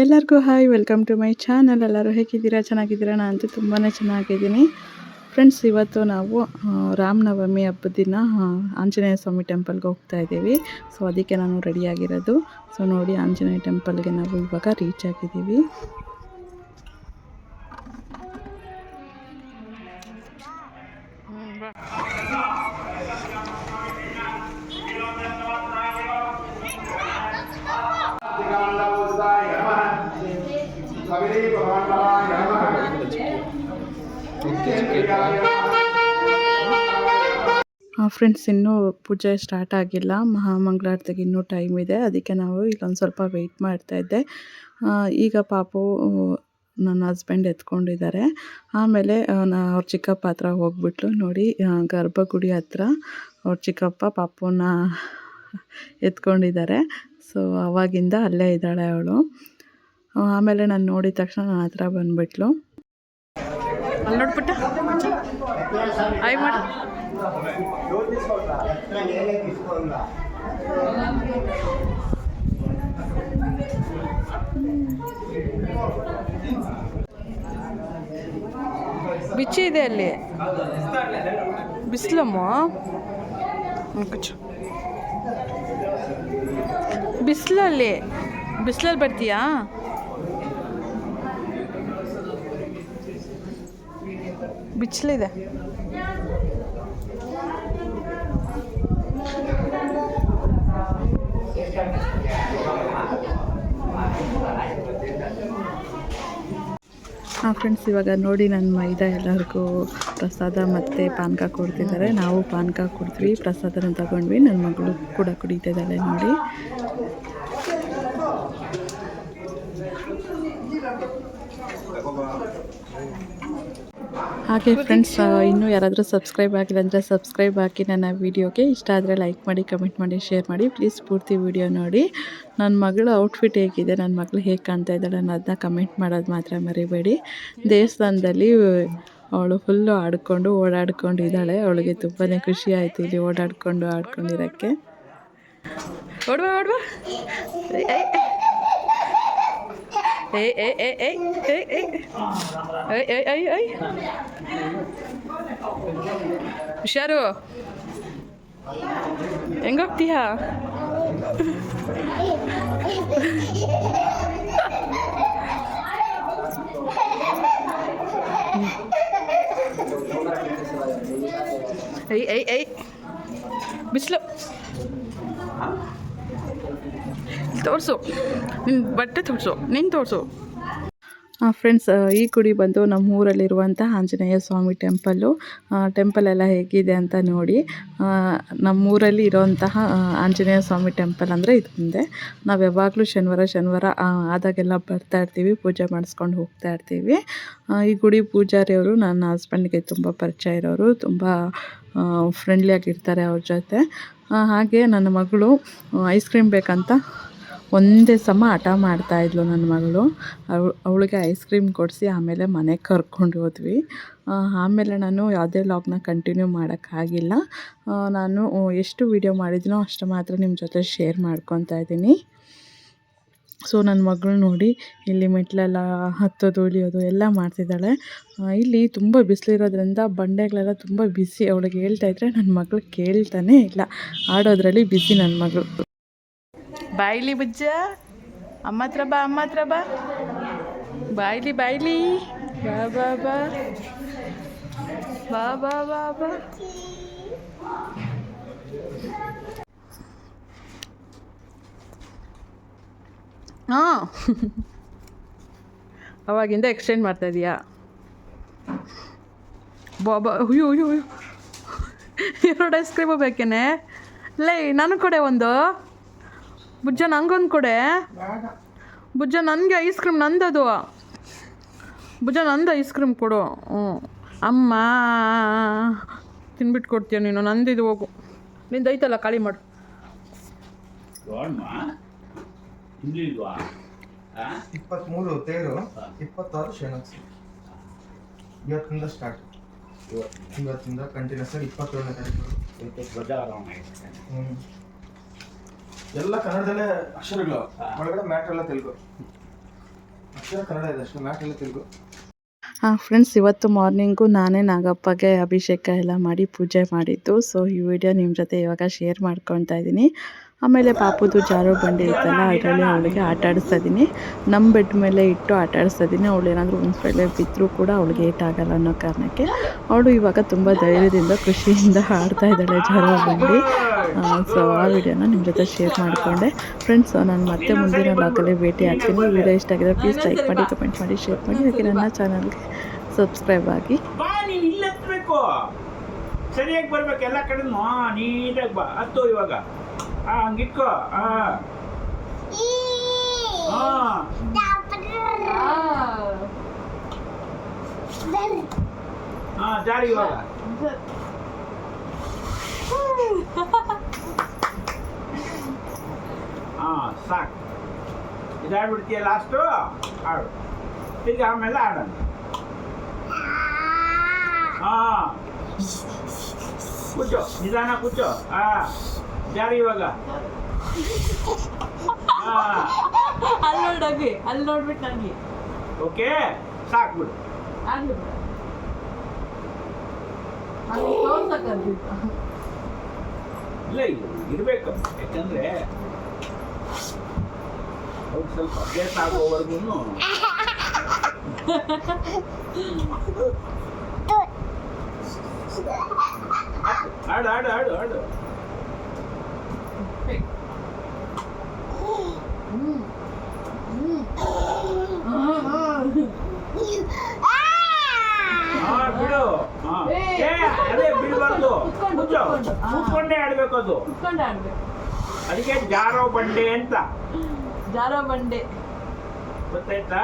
ಎಲ್ಲರಿಗೂ hi, welcome to my channel. ಎಲ್ಲರೂ ಹೇಗಿದ್ದೀರಾ? ಚೆನ್ನಾಗಿದ್ದೀರಾ? ನಾನು ಅಂತೂ ತುಂಬಾ ಚೆನ್ನಾಗಿದ್ದೀನಿ. ಫ್ರೆಂಡ್ಸ್, ಇವತ್ತು ನಾವು ರಾಮನವಮಿ ಹಬ್ಬದ ದಿನ ಆಂಜನೇಯ ಸ್ವಾಮಿ ಟೆಂಪಲ್ಗೆ ಹೋಗ್ತಾ ಇದ್ದೀವಿ. ಸೊ, ಅದಕ್ಕೆ ನಾನು ರೆಡಿಯಾಗಿರೋದು ಸೊ, ನೋಡಿ, ಆಂಜನೇಯ ಟೆಂಪಲ್ಗೆ ನಾವು ಇವಾಗ ರೀಚ್ ಆಗಿದ್ದೀವಿ. ಫ್ರೆಂಡ್ಸ್ ಇನ್ನೂ ಪೂಜೆ ಸ್ಟಾರ್ಟ್ ಆಗಿಲ್ಲ. ಮಹಾಮಂಗಳಾರತಿಗೆ ಇನ್ನೂ ಟೈಮ್ ಇದೆ. ಅದಕ್ಕೆ ನಾವು ಇಲ್ಲೊಂದು ಸ್ವಲ್ಪ ವೆಯ್ಟ್ ಮಾಡ್ತಾ ಇದ್ದೆ. ಈಗ ಪಾಪು ನನ್ನ ಹಸ್ಬೆಂಡ್ ಎತ್ಕೊಂಡಿದ್ದಾರೆ. ಆಮೇಲೆ ಆ, ನಾ ಅವ್ರ ಚಿಕ್ಕಪ್ಪ ಹತ್ರ ಹೋಗ್ಬಿಟ್ಲು. ನೋಡಿ ಗರ್ಭಗುಡಿ ಹತ್ರ ಅವ್ರ ಚಿಕ್ಕಪ್ಪ ಪಾಪುನ ಎತ್ಕೊಂಡಿದ್ದಾರೆ. ಸೊ ಅವಾಗಿಂದ ಅಲ್ಲೇ ಇದ್ದಾಳೆ ಅವಳು. ಆಮೇಲೆ ನಾನು ನೋಡಿದ ತಕ್ಷಣ ನನ್ನ ಹತ್ರ ಬಂದ್ಬಿಟ್ಲು. ಅಲ್ಲಿ ನೋಡ್ಬಿಟ್ಟ. ಆಯ್ ಮಾಡಿ ಬಿಚ್ಚಿ ಇದೆ ಅಲ್ಲಿ. ಬಿಸಿಲಮ್ಮ? ಬಿಸಿಲಲ್ಲಿ ಬಿಸಿಲಲ್ಲಿ ಬರ್ತೀಯಾ? ಬಿಸಿಲಿದೆ ಹಾಂ ಫ್ರೆಂಡ್ಸ್ ಇವಾಗ ನೋಡಿ ನನ್ನ ಮೈದಾ ಎಲ್ಲರಿಗೂ ಪ್ರಸಾದ ಮತ್ತು ಪಾನಕ ಕೊಡ್ತಿದ್ದಾರೆ. ನಾವು ಪಾನಕ ಕೊಡ್ತೀವಿ, ಪ್ರಸಾದನ ತಗೊಂಡ್ವಿ. ನನ್ನ ಮಗಳು ಕೂಡ ಕುಡಿತಿದ್ದಾಳೆ ನೋಡಿ. ಹಾಗೆ ಫ್ರೆಂಡ್ಸ್ ಇನ್ನೂ ಯಾರಾದರೂ ಸಬ್ಸ್ಕ್ರೈಬ್ ಆಗಿಲ್ಲ ಅಂದರೆ ಸಬ್ಸ್ಕ್ರೈಬ್ ಹಾಕಿ ನನ್ನ ವೀಡಿಯೋಗೆ ಇಷ್ಟ ಆದರೆ ಲೈಕ್ ಮಾಡಿ ಕಮೆಂಟ್ ಮಾಡಿ ಶೇರ್ ಮಾಡಿ. ಪ್ಲೀಸ್ ಪೂರ್ತಿ ವೀಡಿಯೋ ನೋಡಿ. ನನ್ನ ಮಗಳು ಔಟ್ಫಿಟ್ ಹೇಗಿದೆ ನನ್ನ ಮಗಳು ಹೇಗೆ ಕಾಣ್ತಾ ಇದ್ದಾಳೆ ಅನ್ನೋದನ್ನ ಕಮೆಂಟ್ ಮಾಡೋದು ಮಾತ್ರ ಮರಿಬೇಡಿ. ದೇವಸ್ಥಾನದಲ್ಲಿ ಅವಳು ಫುಲ್ಲು ಆಡಿಕೊಂಡು, ಓಡಾಡ್ಕೊಂಡು ಇದ್ದಾಳೆ. ಅವಳಿಗೆ ತುಂಬಾ ಖುಷಿ ಆಯಿತು ಇಲ್ಲಿ ಓಡಾಡ್ಕೊಂಡು, ಆಡ್ಕೊಂಡಿರೋಕ್ಕೆ. ಓಡುವ ಓಡುವ. ಏ ಏ ಏ ಏ ಏ ಏ ಐ ಐ ಐ ಐ ಹುಷಾರು ಹೆಂಗೋಗ್ತೀಯಾ ಐ ಐ ಐ ಬಿಸಿಲು ತೋರಿಸು. ನಿನ್ನ ಬಟ್ಟೆ ತೋರಿಸು. ನೀನು ತೋರಿಸು. ಫ್ರೆಂಡ್ಸ್ ಈ ಗುಡಿ ಬಂದು ನಮ್ಮ ಊರಲ್ಲಿರುವಂಥ ಆಂಜನೇಯ ಸ್ವಾಮಿ ಟೆಂಪಲ್ಲು. ಟೆಂಪಲ್ ಎಲ್ಲ ಹೇಗಿದೆ ಅಂತ ನೋಡಿ ನಮ್ಮ ನಮ್ಮೂರಲ್ಲಿ ಇರೋವಂತಹ ಆಂಜನೇಯ ಸ್ವಾಮಿ ಟೆಂಪಲ್ ಅಂದರೆ ಇದು ಮುಂದೆ. ನಾವು ಯಾವಾಗಲೂ ಶನಿವಾರ ಶನಿವಾರ ಆದಾಗೆಲ್ಲ ಬರ್ತಾ ಇರ್ತೀವಿ, ಪೂಜೆ ಮಾಡಿಸ್ಕೊಂಡು ಹೋಗ್ತಾ ಇರ್ತೀವಿ. ಈ ಗುಡಿ ಪೂಜಾರಿಯವರು, ನನ್ನ ಹಸ್ಬೆಂಡ್ಗೆ ತುಂಬ ಪರಿಚಯ ಇರೋರು, ತುಂಬ ಫ್ರೆಂಡ್ಲಿ ಆಗಿರ್ತಾರೆ ಅವ್ರ ಜೊತೆ. ಹಾಗೆ ನನ್ನ ಮಗಳು ಐಸ್ ಕ್ರೀಮ್ ಬೇಕಂತ ಒಂದೇ ಸಮ ಹಠ ಮಾಡ್ತಾಯಿದ್ಲು ನನ್ನ ಮಗಳು. ಅವಳು, ಅವಳಿಗೆ ಐಸ್ ಕ್ರೀಮ್ ಕೊಡಿಸಿ ಆಮೇಲೆ ಮನೆಗೆ ಕರ್ಕೊಂಡು ಹೋದ್ವಿ. ಆಮೇಲೆ ನಾನು ಯಾವುದೇ ಲಾಗ್ನ ಕಂಟಿನ್ಯೂ ಮಾಡೋಕ್ಕಾಗಿಲ್ಲ ನಾನು ಎಷ್ಟು ವೀಡಿಯೋ ಮಾಡಿದ್ದೀನೋ ಅಷ್ಟು ಮಾತ್ರ ನಿಮ್ಮ ಜೊತೆ ಶೇರ್ ಮಾಡ್ಕೊತಾ ಇದ್ದೀನಿ. ಸೊ ನನ್ನ ಮಗಳು ನೋಡಿ ಇಲ್ಲಿ ಮೆಟ್ಲೆಲ್ಲ ಹತ್ತೋದು ಇಳಿಯೋದು ಎಲ್ಲ ಮಾಡ್ತಿದ್ದಾಳೆ. ಇಲ್ಲಿ ತುಂಬ ಬಿಸಿಲಿರೋದ್ರಿಂದ ಬಂಡೆಗಳೆಲ್ಲ ತುಂಬ ಬಿಸಿ. ಅವಳಿಗೆ ಹೇಳ್ತಾ ಇದ್ರೆ ನನ್ನ ಮಗಳು ಕೇಳ್ತಾನೇ ಇಲ್ಲ. ಆಡೋದ್ರಲ್ಲಿ ಬಿಸಿ ನನ್ನ ಮಗಳು. ಬಾಯ್ಲಿ ಬುಜ್ಜ. ಅಮ್ಮ ಹತ್ರ ಬಾ, ಅಮ್ಮ ಹತ್ರ ಬಾ. ಬಾಯ್ಲಿ ಬಾಯ್ಲಿ ಬಾ ಬಾ ಬಾ. ಬಾ ಬಾ ಬಾ ಬಾ. ಹಾಂ. ಅವಾಗಿಂದ ಎಕ್ಸ್ಚೇಂಜ್ ಮಾಡ್ತಾ ಇದೀಯಾ? ಬಾಬಾ ಅಯ್ಯೋ ಅಯ್ಯೋ ಅಯ್ಯೋ. ಎರಡು ಐಸ್ ಕ್ರೀಮು ಬೇಕೇನೆ? ಲೇ ನನಗೆ ಕೊಡೆ ಒಂದು. ಬುಜ್ಜ ನಂಗೊಂದು ಕೊಡೆ. ಬುಜ್ಜ ನನಗೆ ಐಸ್ ಕ್ರೀಮ್ ನಂದದು. ಬುಜ್ಜ ನಂದು ಐಸ್ ಕ್ರೀಮ್ ಕೊಡು. ಹ್ಞೂ. ಅಮ್ಮ. ತಿನ್ಬಿಟ್ಟು ಕೊಡ್ತೀಯ ನೀನು ನಂದಿದು ಹೋಗು. ನಿಂದೈತಲ್ಲ ಖಾಲಿ ಮಾಡು. ಇಲ್ಲಿಲ್ವಾ? ಇಪ್ಪತ್ಮೂರು ತೇರು ಇಪ್ಪತ್ತಾರು ಶೇಣಕ್ಸಿ. ಇವತ್ತಿಂದ ಸ್ಟಾರ್ಟ್ ಇವತ್ತಿಂದ? ಕಂಟಿನ್ಯೂಸ್ ಆಗಿ ಇಪ್ಪತ್ತೇಳನೇ ತಾರೀಕು. ಧ್ವಜಾರೋಹಣ ಹ್ಮ್. ಎಲ್ಲ ಕನ್ನಡದಲ್ಲೇ ಅಕ್ಷರಗಳು. ಒಳಗಡೆ ಮ್ಯಾಟ್ರ್ ಎಲ್ಲ ತೆಲುಗು. ಅಕ್ಷರ ಕನ್ನಡ ಇದೆ ಅಷ್ಟೇ ಮ್ಯಾಟ್ ಎಲ್ಲ ತೆಲುಗು. ಹಾಂ ಫ್ರೆಂಡ್ಸ್ ಇವತ್ತು ಮಾರ್ನಿಂಗು ನಾನೇ ನಾಗಪ್ಪಗೆ ಅಭಿಷೇಕ ಎಲ್ಲ ಮಾಡಿ ಪೂಜೆ ಮಾಡಿದ್ದು. ಸೊ ಈ ವಿಡಿಯೋ ನಿಮ್ಮ ಜೊತೆ ಇವಾಗ ಶೇರ್ ಮಾಡ್ಕೊತಾ ಇದ್ದೀನಿ. ಆಮೇಲೆ ಪಾಪುದು ಜಾರೋ ಬಂಡಿ ಇತ್ತಲ್ಲ ಅದರಲ್ಲಿ ಅವಳಿಗೆ ಆಟ ಆಡಿಸ್ತಾ ಇದ್ದೀನಿ ನಮ್ಮ ಬೆಡ್ ಮೇಲೆ ಇಟ್ಟು ಆಟ ಆಡಿಸ್ತಾ ಅವಳು ಏನಾದರೂ ಒಂದು ವೇಳೆ ಬಿದ್ದರೂ ಕೂಡ ಅವಳಿಗೆ ಏಟಾಗಲ್ಲ ಅನ್ನೋ ಕಾರಣಕ್ಕೆ ಅವಳು ಇವಾಗ ತುಂಬ ಧೈರ್ಯದಿಂದ ಖುಷಿಯಿಂದ ಆಡ್ತಾ ಇದ್ದಾಳೆ ಜಾರೋ ಬಂಡಿ. ಸೊ ಆ ವಿಡಿಯೋನ ನಿಮ್ಮ ಜೊತೆ ಶೇರ್ ಮಾಡಿಕೊಂಡೆ. ಫ್ರೆಂಡ್ಸ್ ನಾನು ಮತ್ತೆ ಮುಂದಿನ ಲಾಗಲ್ಲಿ ಭೇಟಿ ಆಗ್ತೀನಿ. ವಿಡಿಯೋ ಇಷ್ಟ ಆಗಿದೆ ಪ್ಲೀಸ್ ಲೈಕ್ ಮಾಡಿ ಕಮೆಂಟ್ ಮಾಡಿ ಶೇರ್ ಮಾಡಿ. ಹಾಗೆ ನನ್ನ ಚಾನಲ್ಗೆ ಸಬ್ಸ್ಕ್ರೈಬ್ ಆಗಿ. ಸರಿಯಾಗಿ ಬರ್ಬೇಕು. ಎಲ್ಲ ಕಡೆ ನೀಟಾಗಿ ಬಾ. ಹತ್ತು ಇವಾಗ. ಹಂಗಿಟ್ಕೋ ಹಾ ಹಾ ಹಾ ಜಾರಿ ಇವಾಗ ಹಾ ಸಾಕು ಇದಾಡ್ಬಿಡ್ತೀಯ ಲಾಸ್ಟು ಆಡು ಈಗ ಆಮೇಲೆ ಆಡೋಣ ಹಾ ಕೂಚೋ ನಿಧಾನ ಕೂತು ಆ ಜಾರಿ ಇವಾಗ. ಅಲ್ಲಿ ನೋಡೋಗಿ ಅಲ್ಲಿ ನೋಡ್ಬಿಟ್ಟು ನನಗೆ ಓಕೆ ಸಾಕು ಬಿಡು. ಆಗಲಿ ಇಲ್ಲ ಇರಬೇಕು. ಯಾಕಂದ್ರೆ ಅವ್ರು ಸ್ವಲ್ಪ ಅಭ್ಯಾಸ ಆಗೋವರೆಗೂ ಆಡು ಆಡು ಆಡು ಆಡು. ಹಾ. ಬಿಡು. ಅದೇ ಬಿಡಬಾರ್ದು. ಕುತ್ಕೊಂಡು. ಕೂತ್ಕೊಂಡೇ ಆಡ್ಬೇಕು ಅದು. ಕುತ್ಕೊಂಡು ಆಡ್ಬೇಕು. ಅದಕ್ಕೆ ಜಾರೋ ಬಂಡೆ ಅಂತ. ಜಾರೋ ಬಂಡೆ. ಗೊತ್ತಾಯ್ತಾ?